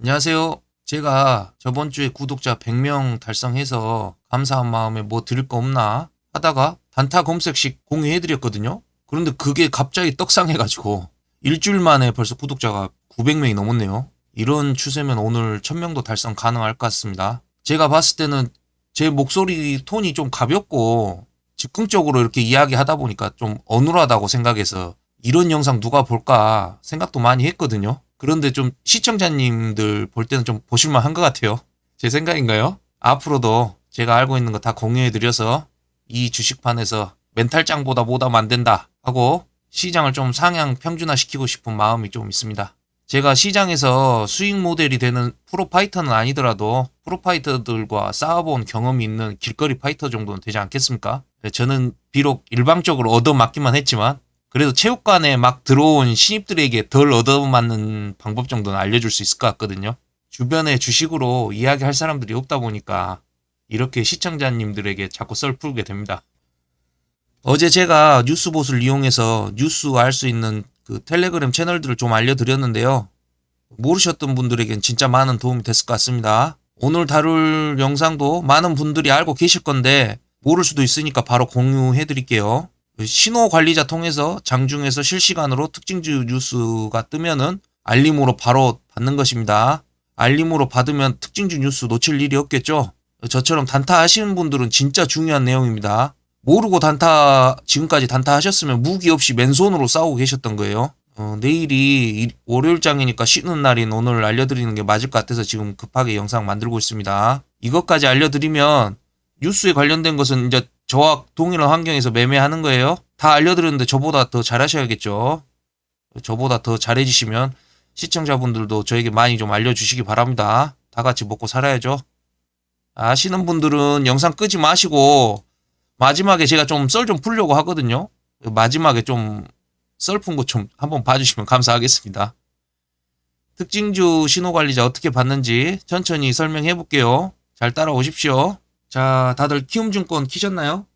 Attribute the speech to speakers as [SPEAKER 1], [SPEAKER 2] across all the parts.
[SPEAKER 1] 안녕하세요. 제가 저번 주에 구독자 100명 달성해서 감사한 마음에 뭐 드릴 거 없나 하다가 단타 검색식 공유해드렸거든요. 그런데 그게 갑자기 떡상해가지고 일주일 만에 벌써 구독자가 900명이 넘었네요. 이런 추세면 오늘 1000명도 달성 가능할 것 같습니다. 제가 봤을 때는 제 목소리 톤이 좀 가볍고 즉흥적으로 이렇게 이야기하다 보니까 좀 어눌하다고 생각해서 이런 영상 누가 볼까 생각도 많이 했거든요. 그런데 좀 시청자님들 볼 때는 좀 보실만 한것 같아요. 제 생각인가요? 앞으로도 제가 알고 있는 거 다 공유해드려서 이 주식판에서 멘탈장보다 뭐다 만든다 하고 시장을 좀 상향 평준화시키고 싶은 마음이 좀 있습니다. 제가 시장에서 수익 모델이 되는 프로파이터는 아니더라도 프로파이터들과 싸워본 경험이 있는 길거리 파이터 정도는 되지 않겠습니까? 저는 비록 일방적으로 얻어맞기만 했지만 그래도 체육관에 막 들어온 신입들에게 덜 얻어맞는 방법 정도는 알려줄 수 있을 것 같거든요. 주변에 주식으로 이야기할 사람들이 없다 보니까 이렇게 시청자님들에게 자꾸 썰 풀게 됩니다. 어제 제가 뉴스봇을 이용해서 뉴스 알 수 있는 그 텔레그램 채널들을 좀 알려드렸는데요. 모르셨던 분들에겐 진짜 많은 도움이 됐을 것 같습니다. 오늘 다룰 영상도 많은 분들이 알고 계실 건데 모를 수도 있으니까 바로 공유해 드릴게요. 신호 관리자 통해서 장중에서 실시간으로 특징주 뉴스가 뜨면은 알림으로 바로 받는 것입니다. 알림으로 받으면 특징주 뉴스 놓칠 일이 없겠죠? 저처럼 단타 하시는 분들은 진짜 중요한 내용입니다. 모르고 단타, 지금까지 단타 하셨으면 무기 없이 맨손으로 싸우고 계셨던 거예요. 어, 내일이 이- 월요일장이니까 쉬는 날인 오늘 알려드리는 게 맞을 것 같아서 지금 급하게 영상 만들고 있습니다. 이것까지 알려드리면 뉴스에 관련된 것은 이제 저와 동일한 환경에서 매매하는 거예요. 다 알려드렸는데 저보다 더 잘하셔야겠죠. 저보다 더 잘해주시면 시청자분들도 저에게 많이 좀 알려주시기 바랍니다. 다 같이 먹고 살아야죠. 아시는 분들은 영상 끄지 마시고 마지막에 제가 좀 썰 좀 풀려고 하거든요. 마지막에 좀 썰 푼 거 좀 한번 봐주시면 감사하겠습니다. 특징주 신호관리자 어떻게 받는지 천천히 설명해 볼게요. 잘 따라오십시오. 자, 다들 키움증권 키셨나요?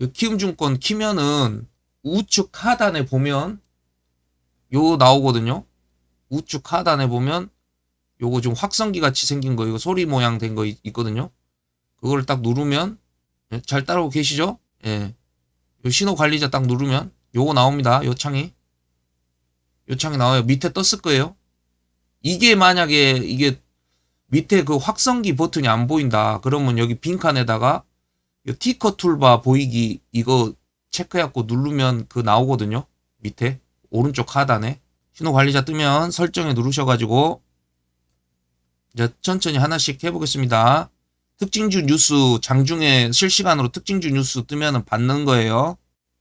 [SPEAKER 1] 이 키움증권 키면은 우측 하단에 보면 요 나오거든요. 우측 하단에 보면 요거 좀 확성기 같이 생긴 거 이거 소리 모양 된 거 있거든요. 그걸 딱 누르면 예, 잘 따라오고 계시죠? 예. 요 신호 관리자 딱 누르면 요거 나옵니다. 요 창이. 요 창이 나와요. 밑에 떴을 거예요. 이게 만약에 이게 밑에 그 확성기 버튼이 안 보인다. 그러면 여기 빈칸에다가 요 티커 툴바 보이기 이거 체크해갖고 누르면 그 나오거든요. 밑에 오른쪽 하단에 신호 관리자 뜨면 설정에 누르셔가지고 이제 천천히 하나씩 해보겠습니다. 특징주 뉴스 장중에 실시간으로 특징주 뉴스 뜨면은 받는 거예요.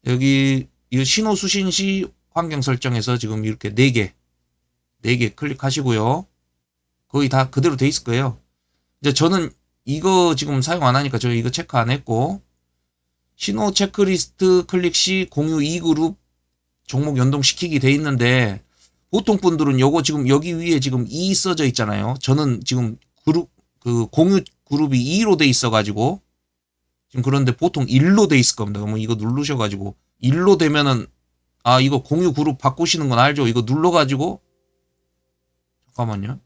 [SPEAKER 1] 여기 이 신호 수신 시 환경 설정에서 지금 이렇게 4개 4개 클릭하시고요. 거의 다 그대로 돼 있을 거예요. 이제 저는 이거 지금 사용 안 하니까 저 이거 체크 안 했고 신호 체크리스트 클릭 시 공유 2그룹 종목 연동시키기 돼 있는데 보통 분들은 요거 지금 여기 위에 지금 2 써져 있잖아요. 저는 지금 그룹 그 공유 그룹이 2로 돼 있어 가지고 지금 그런데 보통 1로 돼 있을 겁니다. 그러면 이거 누르셔 가지고 1로 되면은 아 이거 공유 그룹 바꾸시는 건 알죠? 이거 눌러 가지고 잠깐만요.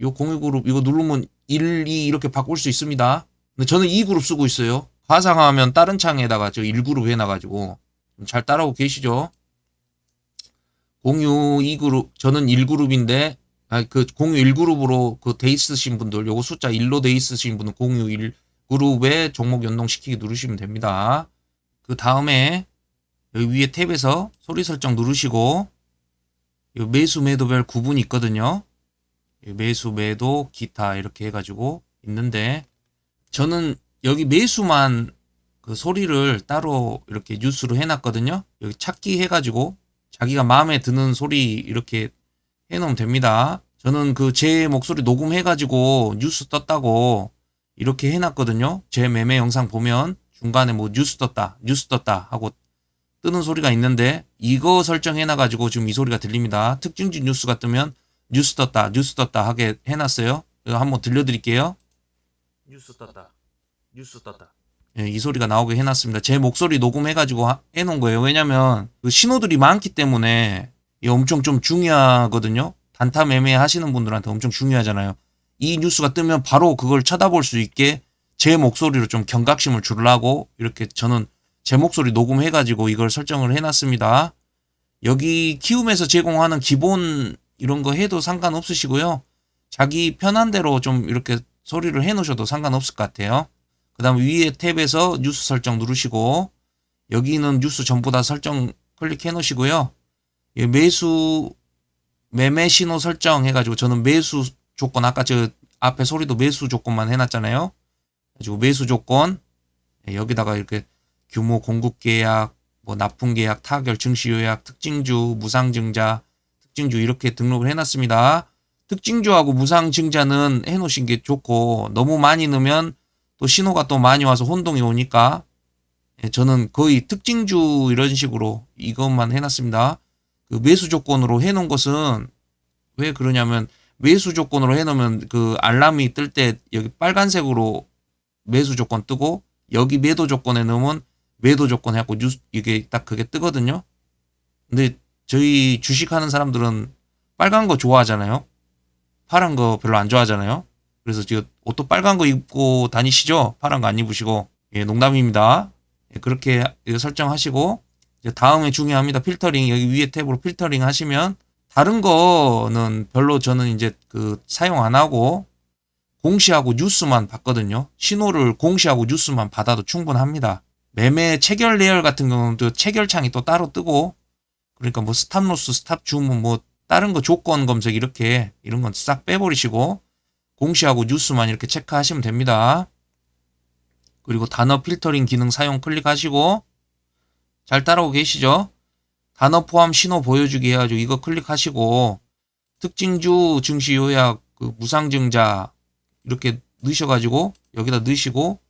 [SPEAKER 1] 요 공유 그룹 이거 누르면 1, 2 이렇게 바꿀 수 있습니다. 근데 저는 2그룹 쓰고 있어요. 가상화면 다른 창에다가 저 1그룹 해놔가지고 잘 따라오고 계시죠? 공유 2그룹 저는 1그룹인데 아, 그 공유 1그룹으로 그 돼 있으신 분들 요거 숫자 1로 돼 있으신 분은 공유 1그룹에 종목 연동시키기 누르시면 됩니다. 그 다음에 여기 위에 탭에서 소리 설정 누르시고 요 매수 매도별 구분이 있거든요. 매수, 매도, 기타 이렇게 해가지고 있는데 저는 여기 매수만 그 소리를 따로 이렇게 뉴스로 해놨거든요. 여기 찾기 해가지고 자기가 마음에 드는 소리 이렇게 해놓으면 됩니다. 저는 그 제 목소리 녹음해가지고 뉴스 떴다고 이렇게 해놨거든요. 제 매매 영상 보면 중간에 뭐 뉴스 떴다, 뉴스 떴다 하고 뜨는 소리가 있는데 이거 설정해놔가지고 지금 이 소리가 들립니다. 특징주 뉴스가 뜨면 뉴스 떴다, 뉴스 떴다 하게 해놨어요. 이거 한번 들려드릴게요. 뉴스 떴다, 뉴스 떴다. 예, 이 소리가 나오게 해놨습니다. 제 목소리 녹음해가지고 하- 해놓은 거예요. 왜냐면 그 신호들이 많기 때문에 이게 엄청 좀 중요하거든요. 단타 매매 하시는 분들한테 엄청 중요하잖아요. 이 뉴스가 뜨면 바로 그걸 쳐다볼 수 있게 제 목소리로 좀 경각심을 주려고 이렇게 저는 제 목소리 녹음해가지고 이걸 설정을 해놨습니다. 여기 키움에서 제공하는 기본 이런 거 해도 상관없으시고요. 자기 편한 대로 좀 이렇게 소리를 해 놓으셔도 상관없을 것 같아요. 그 다음 위에 탭에서 뉴스 설정 누르시고 여기는 뉴스 전부 다 설정 클릭해 놓으시고요. 예, 매수 매매 신호 설정 해가지고 저는 매수 조건 아까 저 앞에 소리도 매수 조건만 해놨잖아요. 가지고 매수 조건 예, 여기다가 이렇게 규모 공급 계약, 뭐 납품 계약, 타결 증시 요약, 특징주, 무상증자, 특징주 이렇게 등록을 해놨습니다. 특징주하고 무상증자는 해놓으신 게 좋고 너무 많이 넣으면 또 신호가 또 많이 와서 혼동이 오니까 예, 저는 거의 특징주 이런 식으로 이것만 해놨습니다. 그 매수 조건으로 해놓은 것은 왜 그러냐면 매수 조건으로 해놓으면 그 알람이 뜰 때 여기 빨간색으로 매수 조건 뜨고 여기 매도 조건에 넣으면 매도 조건 해갖고 뉴스 이게 딱 그게 뜨거든요. 근데 저희 주식하는 사람들은 빨간 거 좋아하잖아요. 파란 거 별로 안 좋아하잖아요. 그래서 지금 옷도 빨간 거 입고 다니시죠? 파란 거 안 입으시고 예 농담입니다. 예, 그렇게 설정하시고 다음에 중요합니다. 필터링 여기 위에 탭으로 필터링 하시면 다른 거는 별로 저는 이제 그 사용 안 하고 공시하고 뉴스만 받거든요. 신호를 공시하고 뉴스만 받아도 충분합니다. 매매 체결 내열 같은 경우는 또 체결창이 또 따로 뜨고 그러니까 뭐 스탑로스, 스탑 주문 뭐 다른 거 조건 검색 이렇게 이런 건 싹 빼버리시고 공시하고 뉴스만 이렇게 체크하시면 됩니다. 그리고 단어 필터링 기능 사용 클릭하시고 잘 따라오고 계시죠? 단어 포함 신호 보여주기 해가지고 이거 클릭하시고 특징주 증시 요약 그 무상증자 이렇게 넣으셔가지고 여기다 넣으시고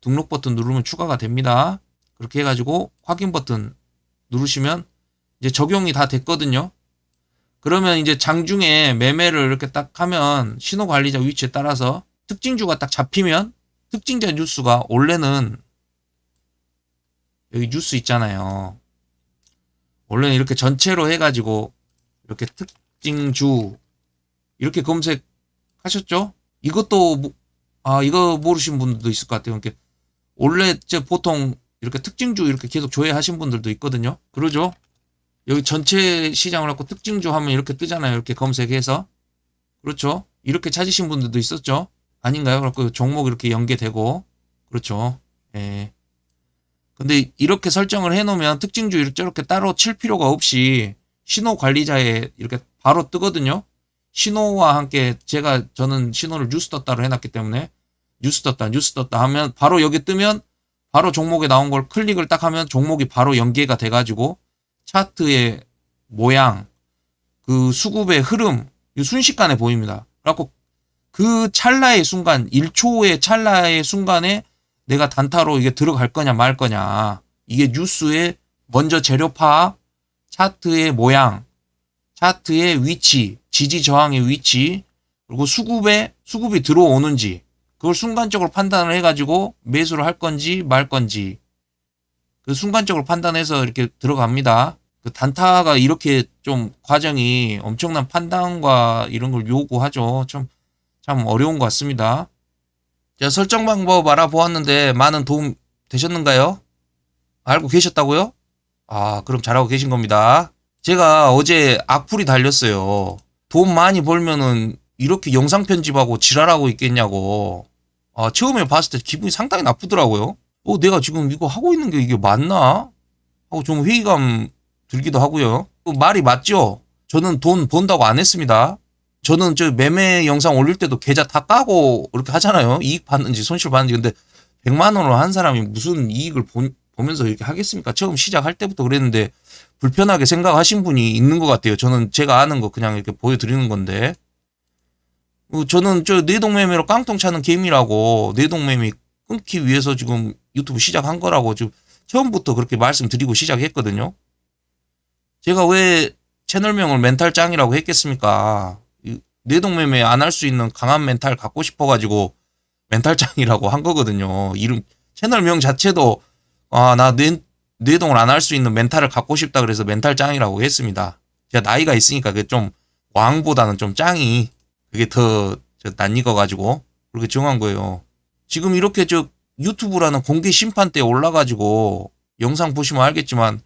[SPEAKER 1] 등록 버튼 누르면 추가가 됩니다. 그렇게 해가지고 확인 버튼 누르시면 이제 적용이 다 됐거든요. 그러면 이제 장중에 매매를 이렇게 딱 하면 신호 관리자 위치에 따라서 특징주가 딱 잡히면 특징자 뉴스가 원래는 여기 뉴스 있잖아요. 원래는 이렇게 전체로 해가지고 이렇게 특징주 이렇게 검색하셨죠? 이것도 뭐- 아 이거 모르신 분들도 있을 것 같아요. 이렇게 원래 저 보통 이렇게 특징주 이렇게 계속 조회하신 분들도 있거든요. 그러죠? 여기 전체 시장을 갖고 특징주 하면 이렇게 뜨잖아요. 이렇게 검색해서 그렇죠? 이렇게 찾으신 분들도 있었죠? 아닌가요? 그래갖고 종목 이렇게 연계되고 그렇죠? 예. 근데 이렇게 설정을 해놓으면 특징주 이렇게 따로 칠 필요가 없이 신호 관리자에 이렇게 바로 뜨거든요. 신호와 함께 제가 저는 신호를 뉴스 떴다로 해놨기 때문에 뉴스 떴다 뉴스 떴다 하면 바로 여기 뜨면 바로 종목에 나온 걸 클릭을 딱 하면 종목이 바로 연계가 돼가지고 차트의 모양 그 수급의 흐름 이 순식간에 보입니다. 그래갖고 그 찰나의 순간 1초의 찰나의 순간에 내가 단타로 이게 들어갈 거냐 말 거냐 이게 뉴스의 먼저 재료 파악 차트의 모양 차트의 위치 지지 저항의 위치 그리고 수급에 수급이 들어오는지 그걸 순간적으로 판단을 해가지고 매수를 할 건지 말 건지 그 순간적으로 판단해서 이렇게 들어갑니다. 그 단타가 이렇게 좀 과정이 엄청난 판단과 이런 걸 요구하죠. 좀 참 어려운 것 같습니다. 자, 설정 방법 알아보았는데 많은 도움 되셨는가요? 알고 계셨다고요? 아, 그럼 잘하고 계신 겁니다. 제가 어제 악플이 달렸어요. 돈 많이 벌면은 이렇게 영상 편집하고 지랄하고 있겠냐고. 아, 처음에 봤을 때 기분이 상당히 나쁘더라고요. 어, 내가 지금 이거 하고 있는 게 이게 맞나? 하고 좀 회의감 들기도 하고요. 그 말이 맞죠? 저는 돈 번다고 안 했습니다. 저는 저 매매 영상 올릴 때도 계좌 다 까고 이렇게 하잖아요. 이익 받는지 손실 받는지. 근데 100만 원을 한 사람이 무슨 이익을 본- 보면서 이렇게 하겠습니까? 처음 시작할 때부터 그랬는데 불편하게 생각하신 분이 있는 것 같아요. 저는 제가 아는 거 그냥 이렇게 보여드리는 건데. 어, 저는 저 내동매매로 깡통 차는 개미라고 내동매매 끊기 위해서 지금 유튜브 시작한 거라고 지금 처음부터 그렇게 말씀드리고 시작했거든요. 제가 왜 채널명을 멘탈 짱이라고 했겠습니까? 이 내동매매 안 할 수 있는 강한 멘탈 갖고 싶어가지고 멘탈 짱이라고 한 거거든요. 이름 채널명 자체도 아나 뇌동을 안 할 수 있는 멘탈을 갖고 싶다 그래서 멘탈 짱이라고 했습니다. 제가 나이가 있으니까 그게 좀 왕보다는 좀 짱이 그게 더저 낯익어가지고 그렇게 정한 거예요. 지금 이렇게 저 유튜브라는 공개 심판대에 올라가지고 영상 보시면 알겠지만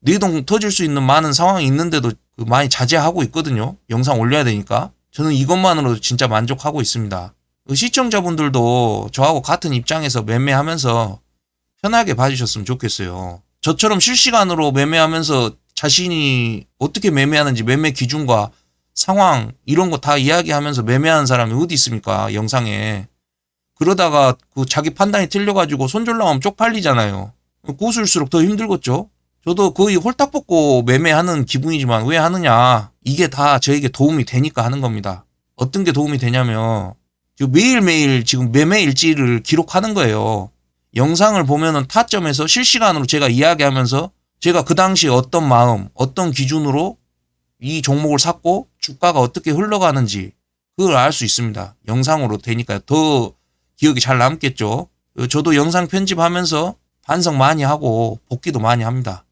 [SPEAKER 1] 뇌동 터질 수 있는 많은 상황이 있는데도 그 많이 자제하고 있거든요. 영상 올려야 되니까. 저는 이것만으로도 진짜 만족하고 있습니다. 그 시청자분들도 저하고 같은 입장에서 매매하면서 편하게 봐주셨으면 좋겠어요. 저처럼 실시간으로 매매하면서 자신이 어떻게 매매하는지 매매 기준과 상황 이런 거 다 이야기하면서 매매하는 사람이 어디 있습니까? 영상에. 그러다가 그 자기 판단이 틀려가지고 손절나오면 쪽팔리잖아요. 고수일수록 더 힘들겠죠? 저도 거의 홀딱 벗고 매매하는 기분이지만 왜 하느냐. 이게 다 저에게 도움이 되니까 하는 겁니다. 어떤 게 도움이 되냐면 매일매일 지금 매매 일지를 기록하는 거예요. 영상을 보면은 타점에서 실시간으로 제가 이야기하면서 제가 그 당시 어떤 마음, 어떤 기준으로 이 종목을 샀고 주가가 어떻게 흘러가는지 그걸 알 수 있습니다. 영상으로 되니까 더 기억이 잘 남겠죠. 어, 저도 영상 편집하면서 반성 많이 하고 복귀도 많이 합니다.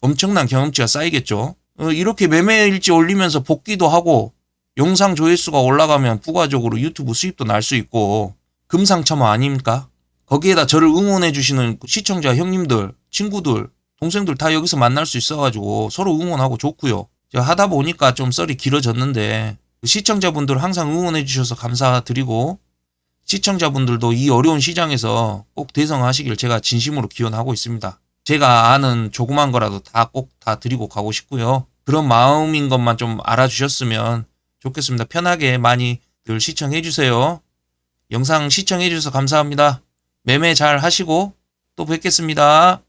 [SPEAKER 1] 엄청난 경험치가 쌓이겠죠. 어, 이렇게 매매 일지 올리면서 복귀도 하고 영상 조회수가 올라가면 부가적으로 유튜브 수입도 날 수 있고 금상첨화 아닙니까? 거기에다 저를 응원해 주시는 시청자 형님들, 친구들, 동생들 다 여기서 만날 수 있어가지고 서로 응원하고 좋고요. 하다 보니까 좀 썰이 길어졌는데 그 시청자분들 항상 응원해 주셔서 감사드리고 시청자분들도 이 어려운 시장에서 꼭 대성하시길 제가 진심으로 기원하고 있습니다. 제가 아는 조그만 거라도 다 꼭다 드리고 가고 싶고요. 그런 마음인 것만 좀 알아주셨으면 좋겠습니다. 편하게 많이들 시청해 주세요. 영상 시청해 주셔서 감사합니다. 매매 잘 하시고 또 뵙겠습니다.